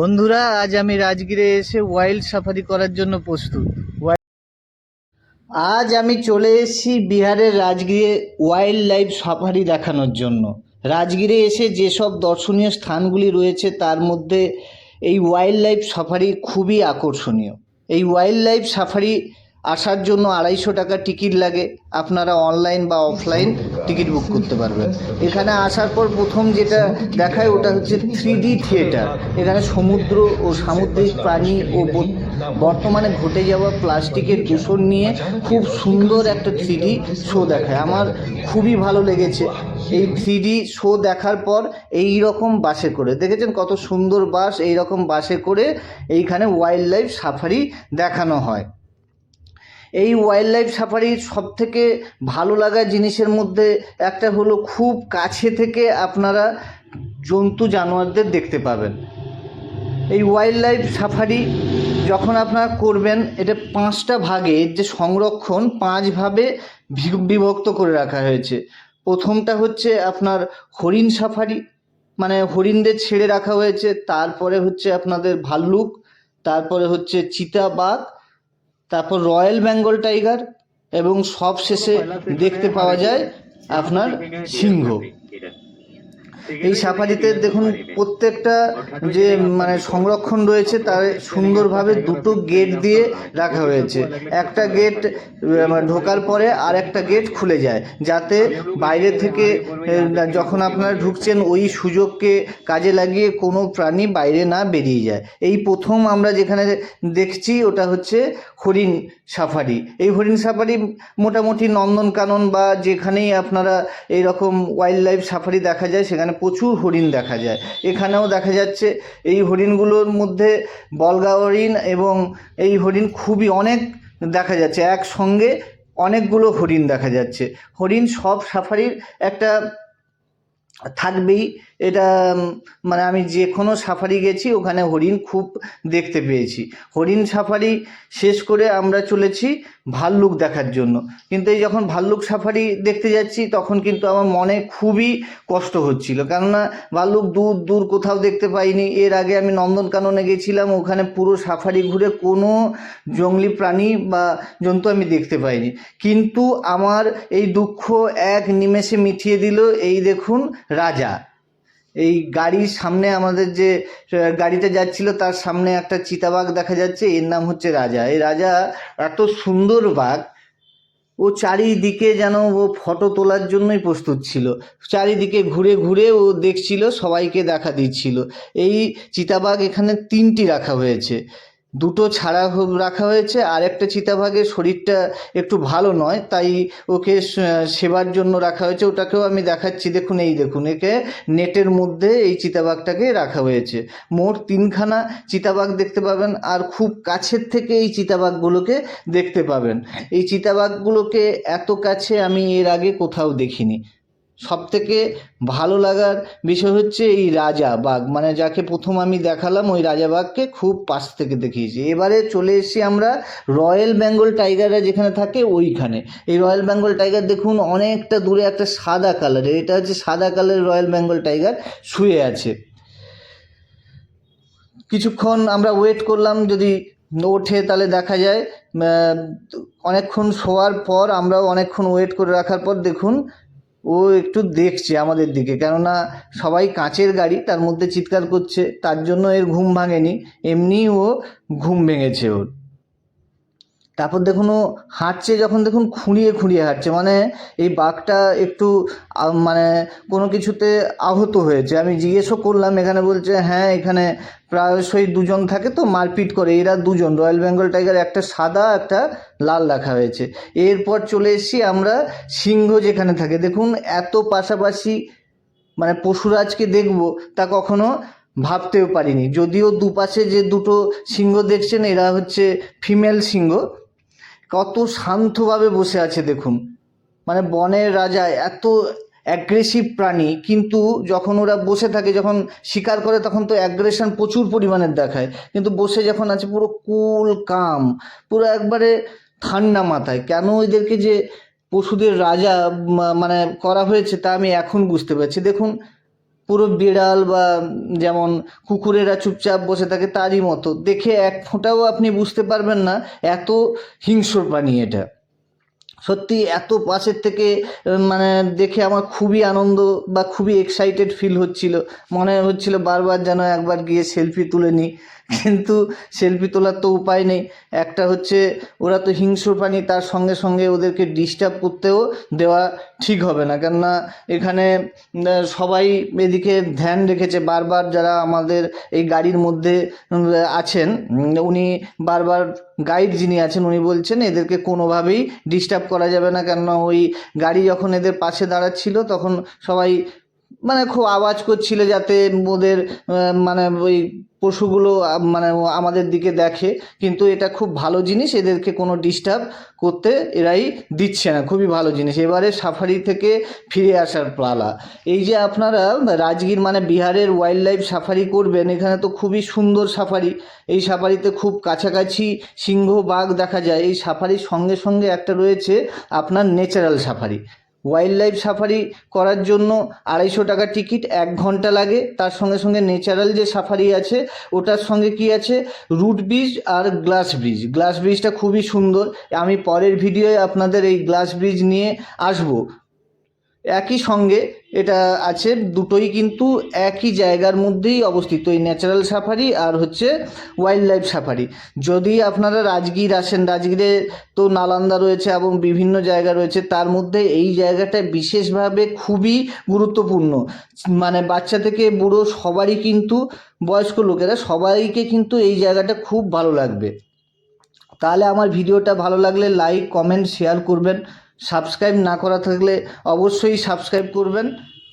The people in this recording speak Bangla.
বন্ধুরা, আজ আমি রাজগিরে এসে ওয়াইল্ড সাফারি করার জন্য প্রস্তুত। আজ আমি চলে এসেছি বিহারের রাজগীরে ওয়াইল্ড লাইফ সাফারি দেখানোর জন্য। রাজগিরে এসে যেসব দর্শনীয় স্থানগুলি রয়েছে, তার মধ্যে এই ওয়াইল্ড লাইফ সাফারি খুবই আকর্ষণীয়। এই ওয়াইল্ড লাইফ সাফারি আসার জন্য আড়াইশো টাকা টিকিট লাগে। আপনারা অনলাইন বা অফলাইন টিকিট বুক করতে পারবেন। এখানে আসার পর প্রথম যেটা দেখায় ওটা হচ্ছে থ্রি ডি থিয়েটার এখানে সমুদ্র ও সামুদ্রিক প্রাণী ও বর্তমানে ঘটে যাওয়া প্লাস্টিকের দূষণ নিয়ে খুব সুন্দর একটা থ্রি ডি শো দেখায়। আমার খুবই ভালো লেগেছে। এই থ্রি ডি শো দেখার পর এই রকম বাসে করে। দেখেছেন কত সুন্দর বাস এই রকম বাসে করে এইখানে ওয়াইল্ড লাইফ সাফারি দেখানো হয়। এই ওয়াইল্ড লাইফ সাফারির সব থেকে ভালো লাগা জিনিসের মধ্যে একটা হলো খুব কাছে থেকে আপনারা জন্তু জানোয়ারদের দেখতে পাবেন। এই ওয়াইল্ড লাইফ সাফারি যখন আপনারা করবেন, এটা পাঁচটা ভাগে যে সংরক্ষণ, পাঁচ ভাবে ভি- বিভক্ত করে রাখা হয়েছে। প্রথমটা হচ্ছে আপনার হরিণ সাফারি মানে হরিণদের ছেড়ে রাখা হয়েছে, তারপরে হচ্ছে আপনাদের ভাল্লুক, তারপরে হচ্ছে চিতাবাঘ তারপর রয়্যাল বেঙ্গল টাইগার এবং সব শেষে দেখতে পাওয়া যায় আপনার সিংহ। এই সাফারিতে দেখুন প্রত্যেকটা যে মানে সংরক্ষণ রয়েছে, তার সুন্দরভাবে দুটো গেট দিয়ে রাখা হয়েছে। একটা গেট ঢোকার পরে আর একটা গেট খুলে যায়, যাতে বাইরে থেকে যখন আপনারা ঢুকছেন, ওই সুযোগকে কাজে লাগিয়ে কোনো প্রাণী বাইরে না বেরিয়ে যায়। এই প্রথম আমরা যেখানে দেখছি, ওটা হচ্ছে হরিণ সাফারি। এই হরিণ সাফারি মোটামুটি নন্দনকানন বা যেখানেই আপনারা এইরকম ওয়াইল্ড লাইফ সাফারি দেখা যায়, সেখানে প্রচুর হরিণ দেখা যায়। এখানেও দেখা যাচ্ছে এই হরিণগুলোর মধ্যে বলগা হরিণ এবং এই হরিণ খুবই অনেক দেখা যাচ্ছে। একসঙ্গে অনেকগুলো হরিণ দেখা যাচ্ছে। হরিণ সব সাফারির একটা থাকবেই। এটা মানে আমি যে কোনো সাফারি গেছি, ওখানে হরিণ খুব দেখতে পেয়েছি। হরিণ সাফারি শেষ করে আমরা চলেছি ভাল্লুক দেখার জন্য। কিন্তু এই যখন ভাল্লুক সাফারি দেখতে যাচ্ছি, তখন কিন্তু আমার মনে খুবই কষ্ট হচ্ছিল। কেননা ভাল্লুক দূর দূর কোথাও দেখতে পাইনি। এর আগে আমি নন্দনকাননে গেছিলাম, ওখানে পুরো সাফারি ঘুরে কোনো জঙ্গলি প্রাণী বা জন্তু আমি দেখতে পাইনি। কিন্তু আমার এই দুঃখ এক নিমেষে মিটিয়ে দিল, এই দেখুন রাজা। এই গাড়ির সামনে আমাদের যে গাড়িতে যাচ্ছিল, তার সামনে একটা চিতাবাঘ দেখা যাচ্ছে, এর নাম হচ্ছে রাজা। এই রাজা এত সুন্দর বাঘ, ও চারিদিকে যেন ও ফটো তোলার জন্যই প্রস্তুত ছিল। চারিদিকে ঘুরে ঘুরে ও দেখছিল, সবাইকে দেখা দিচ্ছিল। এই চিতাবাঘ এখানে তিনটি রাখা হয়েছে। দুটো ছাড়া রাখা হয়েছে আর একটা চিতাবাঘের শরীরটা একটু ভালো নয়, তাই ওকে সেবার জন্য রাখা হয়েছে। ওটাকেও আমি দেখাচ্ছি, দেখুন এই দেখুন, একে নেটের মধ্যে এই চিতাবাঘটাকে রাখা হয়েছে। মোট তিনখানা চিতাবাঘ দেখতে পাবেন, আর খুব কাছের থেকে এই চিতাবাঘগুলোকে দেখতে পাবেন। এই চিতাবাঘগুলোকে এত কাছে আমি এর আগে কোথাও দেখিনি। সব থেকে ভালো লাগার বিষয় হচ্ছে এই রাজা বাঘ। মানে যাকে প্রথম আমি দেখালাম, ওই রাজা বাঘকে খুব পাশ থেকে দেখিয়েছি। এবারে চলে এসেছি আমরা রয়্যাল বেঙ্গল টাইগাররা যেখানে থাকে ওইখানে। এই রয়্যাল বেঙ্গল টাইগার দেখুন, অনেকটা দূরে একটা সাদা কালারের এটা হচ্ছে সাদা কালারের রয়্যাল বেঙ্গল টাইগার শুয়ে আছে। কিছুক্ষণ আমরা ওয়েট করলাম, যদি ওঠে তাহলে দেখা যায়। অনেকক্ষণ শোয়ার পর, আমরাও অনেকক্ষণ ওয়েট করে রাখার পর দেখুন ও একটু দেখছে আমাদের দিকে। কেননা সবাই কাঁচের গাড়ি, তার মধ্যে চিৎকার করছে, তার জন্য এর ঘুম ভাঙেনি। এমনিই ও ঘুম ভেঙেছে ওর। তারপর দেখুন ও হাঁটছে যখন দেখুন খুঁড়িয়ে খুঁড়িয়ে হাঁটছে মানে এই বাঘটা একটু মানে কোনো কিছুতে আহত হয়েছে। আমি জিজ্ঞেসও করলাম, এখানে বলছে হ্যাঁ এখানে প্রায়শই দুজন থাকে তো, মারপিট করে। এরা দুজন। রয়্যাল বেঙ্গল টাইগার, একটা সাদা, একটা লাল রাখা হয়েছে। এরপর চলে এসেছি আমরা সিংহ যেখানে থাকে। দেখুন, এত পাশাপাশি মানে পশুরাজকে দেখব, তা কখনো ভাবতেও পারিনি। যদিও দুপাশে যে দুটো সিংহ দেখছেন, এরা হচ্ছে ফিমেল সিংহ। কত শান্তভাবে বসে আছে দেখুন। মানে বনের রাজা এত অ্যাগ্রেসিভ প্রাণী, কিন্তু যখন ওরা বসে থাকে, যখন শিকার করে, তখন তো অ্যাগ্রেশন প্রচুর পরিমাণের দেখায়। কিন্তু বসে যখন আছে, পুরো কুল, কাম, পুরো একবারে ঠান্ডা মাথায়। কেন এদেরকে যে পশুদের রাজা মানে করা হয়েছে, তা আমি এখন বুঝতে পারছি। দেখুন পুরো বিড়াল বা যেমন কুকুরেরা চুপচাপ বসে থাকে তারই মতো। দেখে এক ফোঁটাও আপনি বুঝতে পারবেন না এত হিংস্র প্রাণী এটা। সত্যি এত পাশের থেকে মানে দেখে আমার খুবই আনন্দ বা খুবই এক্সাইটেড ফিল হচ্ছিল। মনে হচ্ছিল বারবার যেন একবার গিয়ে সেলফি তুলে নিই। কিন্তু সেলফি তোলার তো উপায় নেই। একটা হচ্ছে ওরা তো হিংস্র প্রাণী, তার সঙ্গে সঙ্গে ওদেরকে ডিস্টার্ব করতেও দেওয়া ঠিক হবে না। কেননা এখানে সবাই এদিকে ধ্যান রেখেছে। বারবার যারা আমাদের এই গাড়ির মধ্যে আছেন উনি বারবার গাইড যিনি আছেন, উনি বলছেন এদেরকে কোনোভাবেই ডিস্টার্ব করা যাবে না। কেননা ওই গাড়ি যখন এদের পাশে দাঁড়াচ্ছিল, তখন সবাই মানে খুব আওয়াজ করছিল যাতে ওদের মানে ওই পশুগুলো মানে আমাদের দিকে দেখে। কিন্তু এটা খুব ভালো জিনিস, এদেরকে কোনো ডিস্টার্ব করতে এরাই দিচ্ছে না। খুবই ভালো জিনিস। এবারে সাফারি থেকে ফিরে আসার পালা। এই যে আপনারা রাজগীর মানে বিহারের ওয়াইল্ড লাইফ সাফারি করবেন, এখানে তো খুবই সুন্দর সাফারি এই সাফারিতে খুব কাছাকাছি সিংহ বাঘ দেখা যায়। এই সাফারির সঙ্গে সঙ্গে একটা রয়েছে আপনার natural safari wild life safari করার জন্য আড়াইশো টাকা টিকিট এক ঘণ্টা লাগে। তার সঙ্গে সঙ্গে ন্যাচারাল যে সাফারি আছে, ওটার সঙ্গে কি আছে? রুট ব্রিজ আর গ্লাস ব্রিজ গ্লাস ব্রিজটা খুবই সুন্দর। আমি পরের ভিডিওয়ে আপনাদের এই গ্লাস ব্রিজ নিয়ে আসব। একই সঙ্গে এটা আছে, দুটোই কিন্তু একই জায়গার মধ্যেই অবস্থিত। এই ন্যাচারাল সাফারি আর হচ্ছে ওয়াইল্ড লাইফ সাফারি যদি আপনারা রাজগীর আসেন, রাজগীরে তো নালান্দা রয়েছে এবং বিভিন্ন জায়গা রয়েছে, তার মধ্যে এই জায়গাটা বিশেষভাবে খুবই গুরুত্বপূর্ণ। মানে বাচ্চা থেকে বুড়ো সবারই কিন্তু, বয়স্ক লোকেরা সবাইকে কিন্তু এই জায়গাটা খুব ভালো লাগবে। তাহলে আমার ভিডিওটা ভালো লাগলে লাইক কমেন্ট শেয়ার করবেন। সাবস্ক্রাইব না করা থাকলে অবশ্যই সাবস্ক্রাইব করবেন।